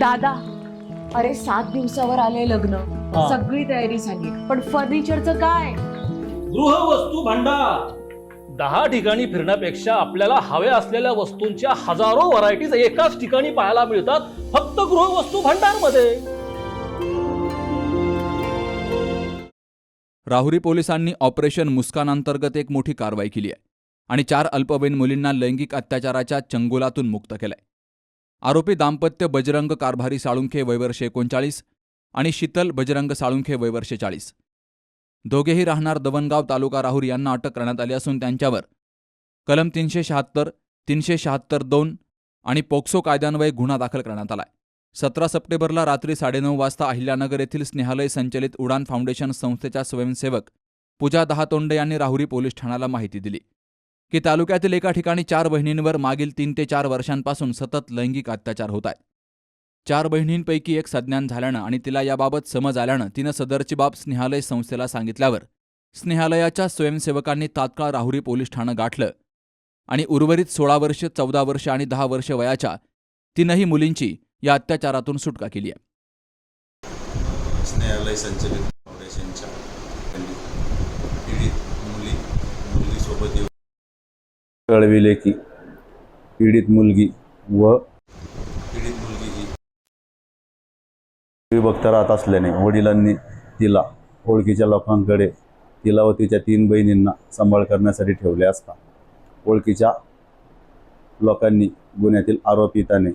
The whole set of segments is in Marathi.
दादा अरे सात दिवसावर आले लग्न. हा. सगळी तयारी झाली. पण फर्निचरचं काय? गृहवस्तू भांडार. दहा ठिकाणी फिरण्यापेक्षा आपल्याला हव्या असलेल्या वस्तूंच्या हजारो व्हरायटीज एकाच ठिकाणी पाहायला मिळतात फक्त गृहवस्तू भांडारमध्ये राहुरी पोलिसांनी ऑपरेशन मुस्कान अंतर्गत एक मोठी कारवाई केली आहे आणि चार अल्पवयीन मुलींना लैंगिक अत्याचाराच्या चंगुलातून मुक्त केलंय. आरोपी दाम्पत्य बजरंग कारभारी साळुंखे वयवर्षे एकोणचाळीस आणि शीतल बजरंग साळुंखे वयवर्षे चाळीस. दोघेही राहणार दवणगाव तालुका राहुर यांना अटक करण्यात आली असून त्यांच्यावर कलम तीनशे शहात्तर तीनशे शहात्तर दोन आणि पोक्सो कायद्यान्वये गुन्हा दाखल करण्यात आलाय. सतरा सप्टेंबरला रात्री साडेनऊ वाजता अहिल्यानगर येथील स्नेहालय संचलित उडान फाउंडेशन संस्थेच्या स्वयंसेवक पूजा दहातोंडे यांनी राहुरी पोलीस ठाण्याला माहिती दिली. की तालुक्यातील एका ठिकाणी चार बहिणींवर मागील तीन ते चार वर्षांपासून सतत लैंगिक अत्याचार होत आहेत. चार बहिणींपैकी एक सज्ञान झाल्यानं आणि तिला याबाबत समज आल्यानं तिनं सदरची बाब स्नेहालय संस्थेला सांगितल्यावर स्नेहालयाच्या स्वयंसेवकांनी तात्काळ राहुरी पोलीस ठाणं गाठलं आणि उर्वरित सोळा वर्ष चौदा वर्ष आणि दहा वर्ष वयाच्या तीनही मुलींची या अत्याचारातून सुटका केली आहे. स्नेहालय संचलित फाउंडेशनच्या कळविले की पीडित मुलगी व पीडित मुलगी ही विभक्त राहत असल्याने वडिलांनी तिला ओळखीच्या लोकांकडे तिला व तिच्या तीन बहिणींना सांभाळ करण्यासाठी ठेवले असता. ओळखीच्या लोकांनी गुन्ह्यातील आरोपिताने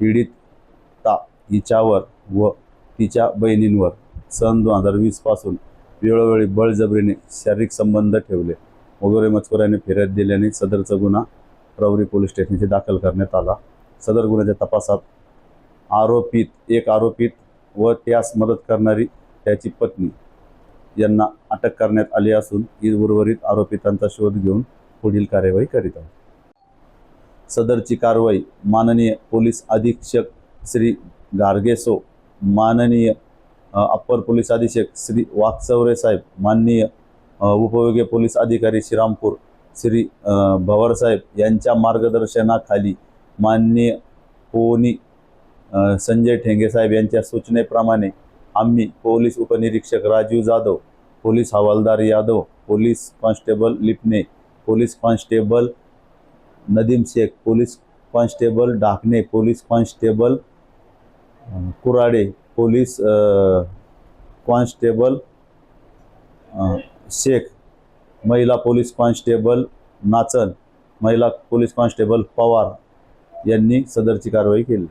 पीडिता हिच्यावर व तिच्या बहिणींवर सन दोन हजार वीसपासून वेळोवेळी बळजबरीने शारीरिक संबंध ठेवले. वगैरे मजकुराने फिर्याद दिल्याने सदरचा गुन्हा प्रवरी पोलीस स्टेशनचे दाखल करण्यात आला. सदर गुन्ह्याच्या तपासात आरोपित एक आरोपित व त्यास मदत करणारी त्याची पत्नी यांना अटक करण्यात आली असून उर्वरित आरोपितांचा शोध घेऊन पुढील कार्यवाही करीत आहोत सदरची कारवाई माननीय पोलीस अधीक्षक श्री गार्गेसो माननीय अप्पर पोलीस अधीक्षक श्री वाकचौरे साहेब माननीय उपयोगी उपविभागीय पोलीस अधिकारी श्रीरामपूर श्री भवरसाहेब यांच्या मार्गदर्शनाखाली माननीय पोनी संजय ठेंगेसाहेब यांच्या सूचनेप्रमाणे आम्ही पोलीस उपनिरीक्षक राजीव जाधव पोलीस हवालदार Yadav police constable Lipane police constable Nadeem Shaikh police constable Dhakane police constable Kurade police constable Shaikh महिला पोलीस कॉन्स्टेबल नाचन महिला पोलीस कॉन्स्टेबल पवार यांनी सदरची कारवाई केली.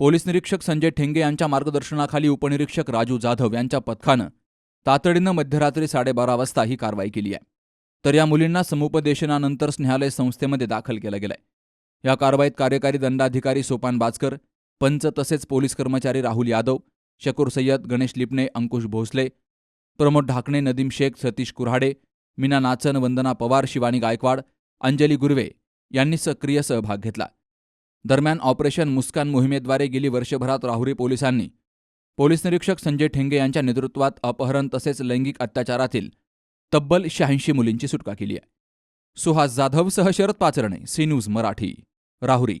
पोलीस निरीक्षक संजय ठेंगे यांच्या मार्गदर्शनाखाली उपनिरीक्षक राजू जाधव यांच्या पथकानं तातडीनं मध्यरात्री साडेबारा वाजता ही कारवाई केली आहे. तर या मुलींना समुपदेशनानंतर स्नेहालय संस्थेमध्ये दाखल केलं गेलंय. या कारवाईत कार्यकारी दंडाधिकारी सोपान बाजकर पंच तसेच पोलीस कर्मचारी राहुल यादव शकूर सय्यद गणेश लिपणे अंकुश भोसले प्रमोद ढाकणे नदीम शेख सतीश कुऱ्हाडे मीना नाचन वंदना पवार शिवानी गायकवाड अंजली गुर्वे यांनी सक्रिय सहभाग घेतला. दरम्यान ऑपरेशन मुस्कान मोहिमेद्वारे गेली वर्षभरात राहुरी पोलिसांनी. पोलीस निरीक्षक संजय ठेंगे यांच्या नेतृत्वात अपहरण तसेच लैंगिक अत्याचारातील तब्बल शहाऐंशी मुलींची सुटका केली आहे. सुहास जाधवसह शरद पाचरणे सी न्यूज मराठी राहुरी.